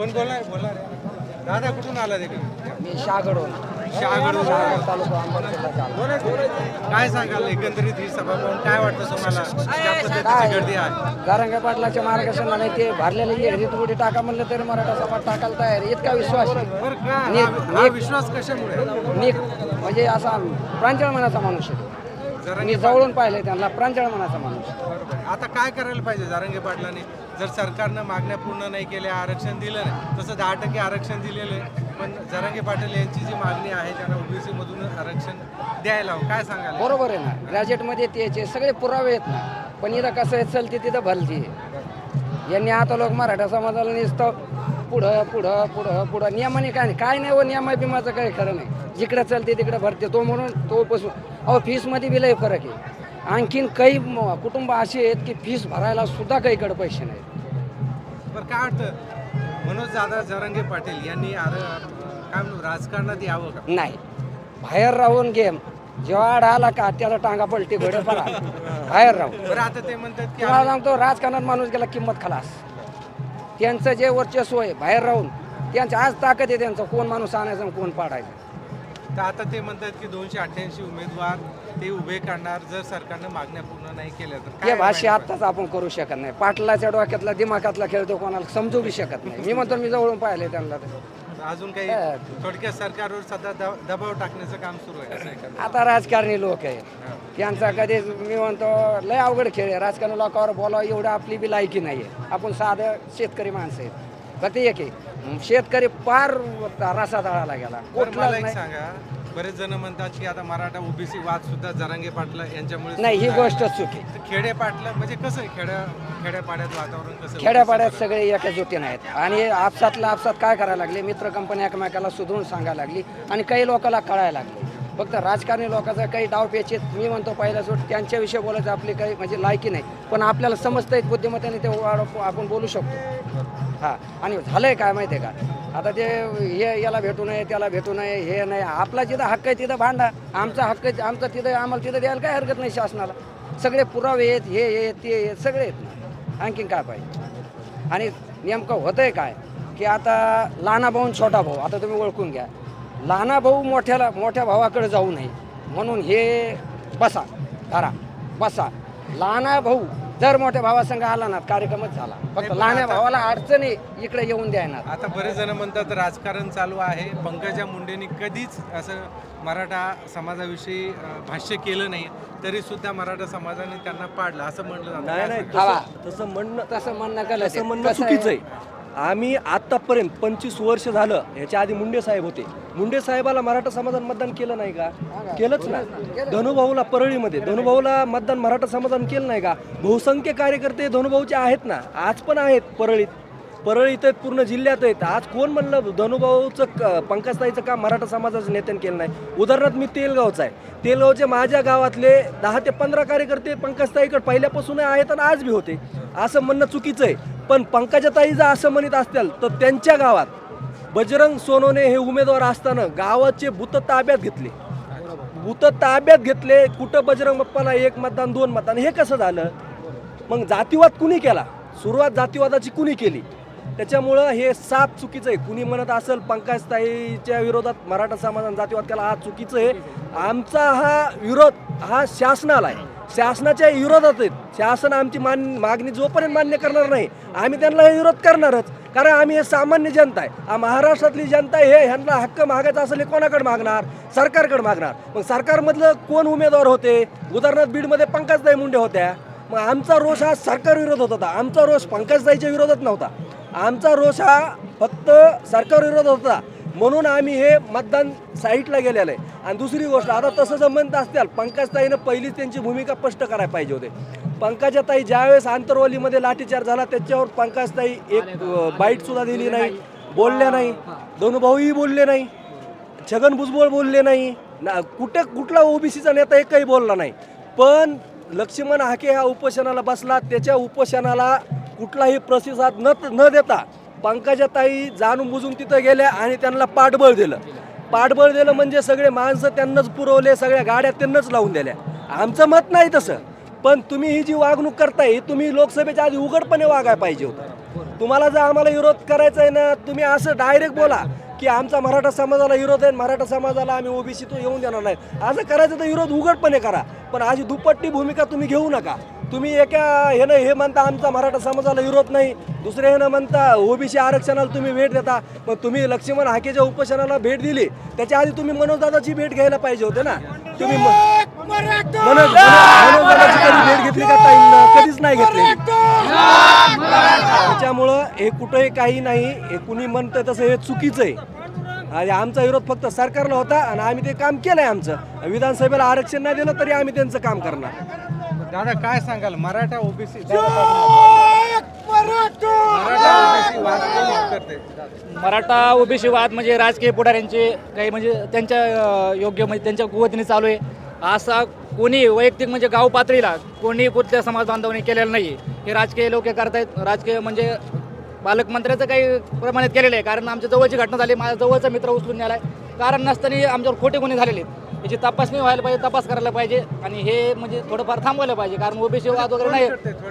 कोण बोलणार? बोलणार आहे? दादा कुठून आला तिकडे मी शागडून शहागडून शागड तालुका अंबड. काय सांगाल? एकंदरीत ही सभा पाहून काय वाटतं तुम्हाला? ज्या पद्धतीची गर्दी आहे? गारंगे पाटलाच्या मार्गदर्शनाने ते भरलेले विहिरीत उडी टाका म्हणलं तरी मराठा समाज टाकायला तयार आहे. इतका विश्वास आहे. बरं का? हा- हा विश्वास कशामुळे? म्हणजे असा प्रांजळ मनाचा माणूस आहे. मी जवळून पाहिले त्यांना प्रांजळ मनाचा माणूस. आहे. बरोबर. आता काय करायला पाहिजे जारंगे पाटलांनी? जर सरकारनं मागण्या पूर्ण नाही केल्या आरक्षण दिलं नाही तसं दहा टक्के आरक्षण दिलेलं आहे. पण जरांगे पाटील यांची जी मागणी आहे त्यांना ओबीसी मधून आरक्षण द्यायला हवं काय सांगाल? बरोबर आहे ना. ग्रॅज्युएटमध्ये त्याचे सगळे पुरावे आहेत ना. पण इथं कसं आहे चलते तिथं भलती आहे. यांनी आता लोक मराठा समाजाला नुसतं पुढं पुढं पुढं पुढं. नियमाने काय नाही. काय नाही व नियमा बिमाचं काही खरं नाही. जिकडं चलते तिकडं भरते तो म्हणून तो बसून अहो फीसमध्ये बी लय फरक आहे. आणखीन काही कुटुंब असे आहेत की फीस भरायला सुद्धा काहीकडे पैसे नाहीत. बरं काय वाटतं? मनोज दादा जरांगे पाटील यांनी आर काय म्हणू राजकारणात यावं का? नाही. बाहेर राहून गेम. जेव्हा आड आला का त्याला टांगा पलटी घोडे पडा बाहेर राहून. बरं आता ते म्हणतात की तुम्हाला सांगतो राजकारणात माणूस गेला किंमत खलास. त्यांचं जे वर्चस्व आहे बाहेर राहून. त्यांचं आज ताकद आहे त्यांचं. कोण माणूस आणायचं आणि कोण पाडायचं? तर आता ते म्हणतात की दोनशे अठ्ठ्याऐंशी उमेदवार ते उभे करणार जर सरकारनं मागण्या पूर्ण नाही केल्या तर हे भाष्य व्हायला आत्ताच आपण करू शकत नाही पाटलाच्या डोक्यातला दिमागातला खेळ तो कोणाला समजू बी शकत नाही मी म्हणतो मी जवळून पाहिले त्यांना. पाहिजे? अजून काही काय? थोडक्यात सरकारवर सध्या द- दबाव टाकण्याचं काम सुरू आहे असं आहे का? आता राजकारणी लोक आहे त्यांचा कधी मी म्हणतो लय अवघड खेळ आहे राजकारणी लोकांवर बोलावं एवढं आपली बी लायकी नाही आहे आपण साधं शेतकरी माणसं आहेत एक आहे. शेतकरी पार रसा तळाला गेला. मला एक नाही. सांगा. बरेच जण म्हणतात की आता मराठा ओबीसी वाद सुद्धा जरांगे पाटला यांच्यामुळे नाही ही सुरू गोष्ट आहे. चुकी. तर खेडे पाटलं म्हणजे कसं आहे? खेड्या खेड्यापाड्यात वातावरण कसं आहे? खेड्यापाड्यात सगळे एका जुटीने आहेत आणि आपसातला आपसात काय करायला लागले? मित्र कंपनी एकमेकाला सुधरून सांगायला लागली आणि काही लोकांना कळायला लागले. फक्त राजकारणी लोकांचा काही डाव पेचे मी म्हणतो पहिला सोड त्यांच्याविषयी बोलायचं आपली काही म्हणजे लायकी नाही. पण आपल्याला समजता येत बुद्धिमत्तेने ते वाढ- आपण बोलू शकतो. हां. आणि झालं आहे काय माहिती आहे का? आता ते हे याला भेटू नये त्याला भेटू नये हे नाही. आपला जिथं हक्क आहे तिथं भांडा. आमचा हक्क आहे आमचा तिथं आम्हाला तिथं द्यायला काय हरकत नाही शासनाला. सगळे पुरावे आहेत हे हे ते हे, सगळे आहेत ना. आणखीन काय पाहिजे? आणि नेमकं होतं आहे काय? की आता लहाना भाऊ छोटा भाऊ आता तुम्ही ओळखून घ्या. लहाना भाऊ मोठ्याला मोठ्या भावाकडे जाऊ नये. म्हणून हे बसा धरा बसा. लहाना भाऊ जर मोठ्या भावासंग आला ना कार्यक्रमच झाला फक्त लहान्या आता- भावाला अडचणी इकडे येऊन द्यायना आता बरेच जण म्हणतात राजकारण चालू आहे पंकजा मुंडेंनी कधीच असं मराठा समाजाविषयी भाष्य केलं नाही तरी सुद्धा मराठा समाजाने त्यांना पाडलं असं म्हटलं जातं नाही. तसं- म्हणणं तसं म्हणणं गलत तसं. म्हणणं? चुकीचं आहे आम्ही आत्तापर्यंत पंचवीस वर्ष झालं ह्याच्या आधी मुंडे साहेब होते. मुंडे साहेबाला मराठा समाजात मतदान केलं नाही का? केलंच ना धनुभाऊला परळीमध्ये धनुभाऊला मतदान मराठा समाधान केलं नाही का? बहुसंख्य कार्यकर्ते धनुभाऊचे आहेत ना? आज पण आहेत परळीत. परळीत आहेत पूर्ण जिल्ह्यात आहेत. आज कोण म्हणलं धनुभाऊचं क- पंकजताईचं काम मराठा समाजाच्या नेत्याने केलं नाही? उदाहरणार्थ मी तेलगावचा आहे. तेलगावचे माझ्या गावातले दहा ते पंधरा कार्यकर्ते पंकजताईकडे पहिल्यापासून आहेत आणि आज बी होते. असं म्हणणं चुकीचं आहे. पण पंकजाताई जर असं म्हणत असतील तर त्यांच्या गावात बजरंग सोनवणे हे उमेदवार असताना गावाचे बुत ताब्यात घेतले. बुत ताब्यात घेतले कुठं बजरंग बाप्पाला एक मतदान दोन मतदान हे कसं झालं? मग जातीवाद कुणी केला? सुरुवात जातीवादाची कुणी केली? त्याच्यामुळं हे साप चुकीचं आहे. कुणी म्हणत असेल पंकजताईच्या विरोधात मराठा समाजाने जातीवाद केला हा चुकीचं आहे. आमचा हा विरोध हा शासनाला आहे. शासनाच्या विरोधात आहेत. शासन आमची मान मागणी जोपर्यंत मान्य करणार नाही आम्ही त्यांना विरोध करणारच. कारण आम्ही हे सामान्य जनता आहे. हा महाराष्ट्रातली जनता हे ह्यांना हक्क मागायचा असेल हे कोणाकडे मागणार? सरकारकडे मागणार. मग सरकारमधलं कोण उमेदवार होते? उदाहरणार्थ बीडमध्ये पंकजदाई मुंडे होत्या. मग आमचा रोष हा सरकार विरोधात होता. आमचा रोष पंकजदाईच्या विरोधात नव्हता. आमचा रोष हा फक्त सरकार विरोधात होता. म्हणून आम्ही हे मतदान साईटला गेलेलं आहे. आणि दुसरी गोष्ट आता तसं जर म्हणत असतील पंकजताईनं पहिलीच त्यांची भूमिका स्पष्ट करायला पाहिजे होते. पंकजाताई ज्यावेळेस आंतरवालीमध्ये लाठीचार झाला त्याच्यावर पंकजताई एक बाईट सुद्धा दिली नाही बोलल्या नाही दोन भाऊही बोलले नाही छगन भुजबळ बोलले नाही ना कुठे कुठला ओबीसीचा नेता एकही बोलला नाही. पण लक्ष्मण हाके हा उपोषणाला बसला त्याच्या उपोषणाला कुठलाही प्रतिसाद न न देता पंकजाताई जाणून बुजून तिथं गेल्या आणि त्यांना पाठबळ दिलं. पाठबळ दिलं म्हणजे सगळे माणसं त्यांनाच पुरवले सगळ्या गाड्या त्यांनाच लावून दिल्या. आमचं मत नाही तसं पण तुम्ही ही जी वागणूक करताय तुम्ही लोकसभेच्या आधी उघडपणे वागायला पाहिजे होतं. तुम्हाला जर आम्हाला विरोध करायचा आहे ना तुम्ही असं डायरेक्ट बोला की आमचा मराठा समाजाला विरोध आहे मराठा समाजाला आम्ही ओबीसी तो येऊन देणार नाही. असं करायचं तर विरोध उघडपणे करा पण अशी दुपट्टी भूमिका तुम्ही घेऊ नका. तुम्ही एका ह्यानं हे म्हणता आमचा मराठा समाजाला विरोध नाही. दुसऱ्या ह्यानं म्हणता ओबीसी आरक्षणाला तुम्ही भेट देता. पण तुम्ही लक्ष्मण हाकेच्या उपोषणाला भेट दिली. त्याच्या आधी तुम्ही मनोजदादाची भेट घ्यायला पाहिजे होते ना. तुम्ही मनोज मनोजदादाची कधी भेट घेतली का ताईंना? कधीच नाही घेतली. त्याच्यामुळं हे कुठंही काही नाही. हे कुणी म्हणतं तसं हे चुकीचं आहे. आणि आमचा विरोध फक्त सरकारला होता आणि आम्ही ते काम केलंय आमचं. विधानसभेला आरक्षण नाही दिलं तरी आम्ही त्यांचं काम करणार. दादा काय सांगाल? मराठा ओबीसी मराठा! ओबीसी वाद कोण करते मराठा ओबीसी वाद म्हणजे राजकीय पुढाऱ्यांचे काही म्हणजे त्यांच्या योग्य म्हणजे त्यांच्या कुवतीने चालू आहे. असा कोणी वैयक्तिक म्हणजे गाव पातळीला कोणी कुठल्या समाज बांधवांनी केलेलं नाही हे राजकीय लोक करतायत. राजकीय म्हणजे पालकमंत्र्याचं काही प्रमाणित केलेलं आहे. कारण आमच्या जवळची घटना झाली. माझ्या जवळचा मित्र उचलून नेला आहे कारण नसताना आमच्यावर खोटे गुन्हे झालेले आहेत. याची तपासणी व्हायला पाहिजे तपास करायला पाहिजे आणि हे म्हणजे थोडंफार थांबवायला पाहिजे कारण ओबीसी वाद वगैरे नाही.